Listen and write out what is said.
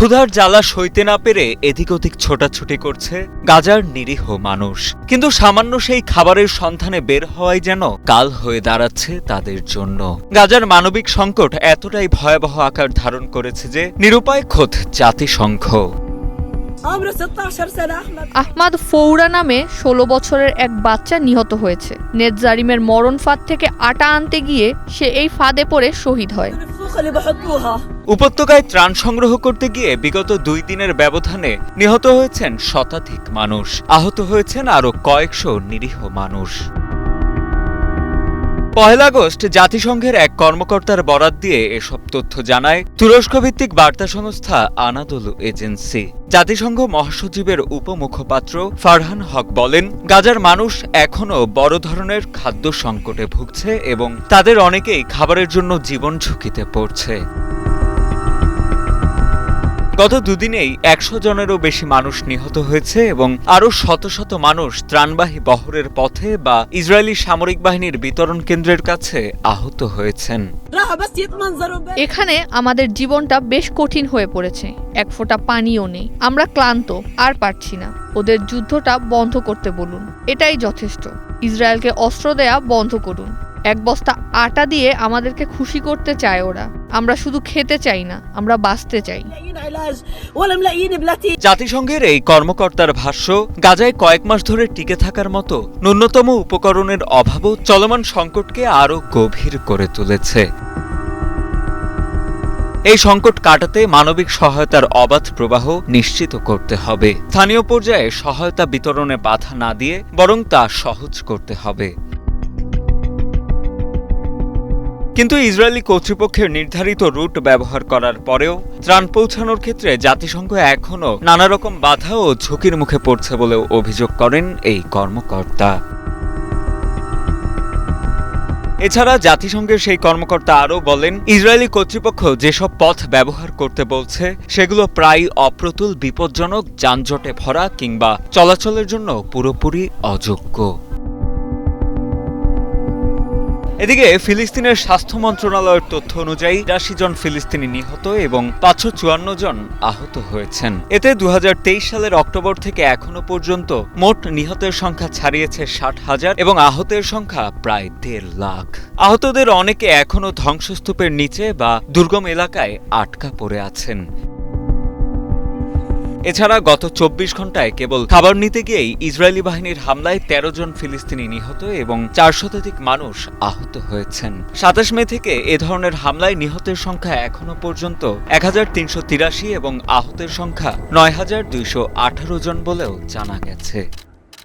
ক্ষুধার জ্বালা সইতে না পেরে এদিক ওদিক ছোটাছুটি করছে গাজার নিরীহ মানুষ। কিন্তু সামান্য সেই খাবারের সন্ধানে বের হওয়াই যেন কাল হয়ে দাঁড়াচ্ছে তাদের জন্য। গাজার মানবিক সংকট এতটাই ভয়াবহ আকার ধারণ করেছে যে নিরুপায় খোদ জাতিসংঘ। আহমাদ ফৌরা নামে ষোলো বছরের এক বাচ্চা নিহত হয়েছে। নেজারিমের মরণ ফাঁদ থেকে আটা আনতে গিয়ে সে এই ফাঁদে পড়ে শহীদ হয়। উপত্যকায় ত্রাণ সংগ্রহ করতে গিয়ে বিগত দুই দিনের ব্যবধানে নিহত হয়েছেন শতাধিক মানুষ। আহত হয়েছেন আরও কয়েকশো নিরীহ মানুষ। পহেলা আগস্ট জাতিসংঘের এক কর্মকর্তার বরাত দিয়ে এসব তথ্য জানায় তুরস্কভিত্তিক বার্তা সংস্থা আনাদোলু এজেন্সি। জাতিসংঘ মহাসচিবের উপমুখপাত্র ফারহান হক বলেন, গাজার মানুষ এখনও বড় ধরনের খাদ্য সংকটে ভুগছে এবং তাদের অনেকেই খাবারের জন্য জীবন ঝুঁকিতে পড়ছে। গত দুদিনেই একশো জনেরও বেশি মানুষ নিহত হয়েছে এবং আরও শত শত মানুষ ত্রাণবাহী বহরের পথে বা ইসরায়েলি সামরিক বাহিনীর বিতরণ কেন্দ্রের কাছে আহত হয়েছেন। এখানে আমাদের জীবনটা বেশ কঠিন হয়ে পড়েছে। এক ফোঁটা পানিও নেই। আমরা ক্লান্ত, আর পারছি না। ওদের যুদ্ধটা বন্ধ করতে বলুন। এটাই যথেষ্ট। ইসরায়েলকে অস্ত্র দেয়া বন্ধ করুন। এক বস্তা আটা দিয়ে আমাদেরকে খুশি করতে চায় ওরা। আমরা শুধু খেতে চাই না, আমরা বাঁচতে চাই। জাতিসংঘের এই কর্মকর্তার ভাষ্য, গাজায় কয়েক মাস ধরে টিকে থাকার মতো ন্যূনতম উপকরণের অভাবও চলমান সংকটকে আরও গভীর করে তুলেছে। এই সংকট কাটাতে মানবিক সহায়তার অবাধ প্রবাহ নিশ্চিত করতে হবে। স্থানীয় পর্যায়ে সহায়তা বিতরণে বাধা না দিয়ে বরং তা সহজ করতে হবে। কিন্তু ইসরায়েলি কর্তৃপক্ষের নির্ধারিত রুট ব্যবহার করার পরেও ত্রাণ পৌঁছানোর ক্ষেত্রে জাতিসংঘ এখনও নানা রকম বাধা ও ঝুঁকির মুখে পড়ছে বলেও অভিযোগ করেন এই কর্মকর্তা। এছাড়া জাতিসংঘের সেই কর্মকর্তা আরও বলেন, ইসরায়েলি কর্তৃপক্ষ যেসব পথ ব্যবহার করতে বলছে, সেগুলো প্রায় অপ্রতুল, বিপজ্জনক, যানজটে ভরা কিংবা চলাচলের জন্য পুরোপুরি অযোগ্য। এদিকে ফিলিস্তিনের স্বাস্থ্য মন্ত্রণালয়ের তথ্য অনুযায়ী তিরাশি জন ফিলিস্তিনি নিহত এবং পাঁচশো চুয়ান্ন জন আহত হয়েছেন। এতে দু হাজার তেইশ সালের অক্টোবর থেকে এখনও পর্যন্ত মোট নিহতের সংখ্যা ছাড়িয়েছে ষাট হাজার এবং আহতের সংখ্যা প্রায় দেড় লাখ। আহতদের অনেকে এখনও ধ্বংসস্তূপের নিচে বা দুর্গম এলাকায় আটকা পড়ে আছেন। এছাড়া গত চব্বিশ ঘন্টায় কেবল খাবার নিতে গিয়েই ইসরায়েলি বাহিনীর হামলায় তেরো জন ফিলিস্তিনি নিহত এবং চার শতাধিক মানুষ আহত হয়েছেন। সাতাশ মে থেকে এ ধরনের হামলায় নিহতের সংখ্যা এখনও পর্যন্ত এক হাজার তিনশো তিরাশি এবং আহতের সংখ্যা নয় হাজার দুইশো আঠারো জন বলেও জানা গেছে।